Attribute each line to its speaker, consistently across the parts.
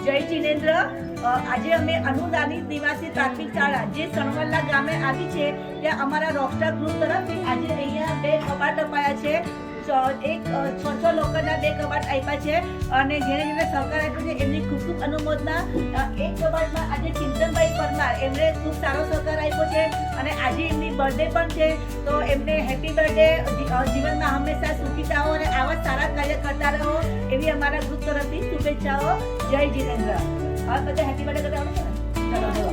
Speaker 1: જય જીનેન્દ્ર. આજે અમે અનુદાનિત નિવાસી પ્રાથમિક શાળા જે સણવલ્લા ગામે આવી છે, ત્યાં અમારા રોકસ્ટાર ગ્રુપ તરફથી આજે અહીંયા બે કબાટ અપાયા છે. એક છ છ લોકોના બે કબાટ આપ્યા છે. અને જેને જેને સહકાર આપ્યો છે, એમની ખૂબ ખૂબ અનુમોદના. એક કબાટમાં આજે પરમાર એમણે ખૂબ સારો સહકાર આપ્યો છે અને આજે એમની બર્થડે પણ છે. તો એમને હેપી બર્થડે જીવનમાં હંમેશા સુખી થાઓ અને આવા સારા કાર્ય કરતા રહો એવી અમારા ગ્રુપ તરફથી શુભેચ્છાઓ. જય જીનેન્દ્ર હવે બધા હેપી બર્થડે કરતા આવડે છે ને? ચલો બોલો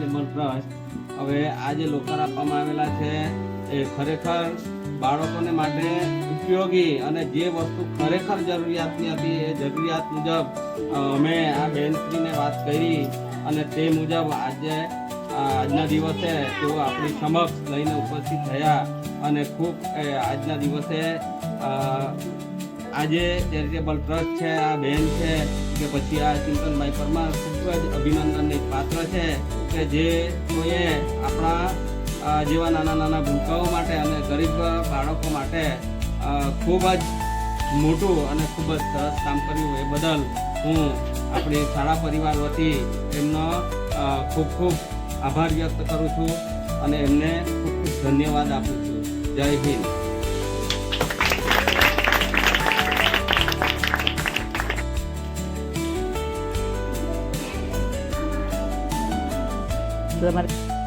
Speaker 2: ચેરિટેબલ ટ્રસ્ટ હવે આ જે લોકર આપવામાં આવેલા છે, એ ખરેખર બાળકોને માટે ઉપયોગી અને જે વસ્તુ ખરેખર જરૂરિયાતની હતી, એ જરૂરિયાત મુજબ અમે આ બેનશ્રીને વાત કરી અને તે મુજબ આજે આજના દિવસે તેઓ આપણી સમક્ષ લઈને ઉપસ્થિત થયા અને ખૂબ આજના દિવસે આજે ચેરિટેબલ ટ્રસ્ટ છે, આ બેન છે, કે પછી આ ચિંતનભાઈ પરમાર ખૂબ જ અભિનંદનને પાત્ર છે, કે જે કોઈએ આપણા જેવા નાના નાના ભૂલકાઓ માટે અને ગરીબ બાળકો માટે ખૂબ જ મોટું અને ખૂબ જ સરસ કામ કર્યું. એ બદલ હું આપણી શાળા પરિવાર વતી એમનો ખૂબ ખૂબ આભાર વ્યક્ત કરું છું અને એમને ખૂબ ખૂબ ધન્યવાદ આપું છું. જય હિન્દ.
Speaker 1: nuestra.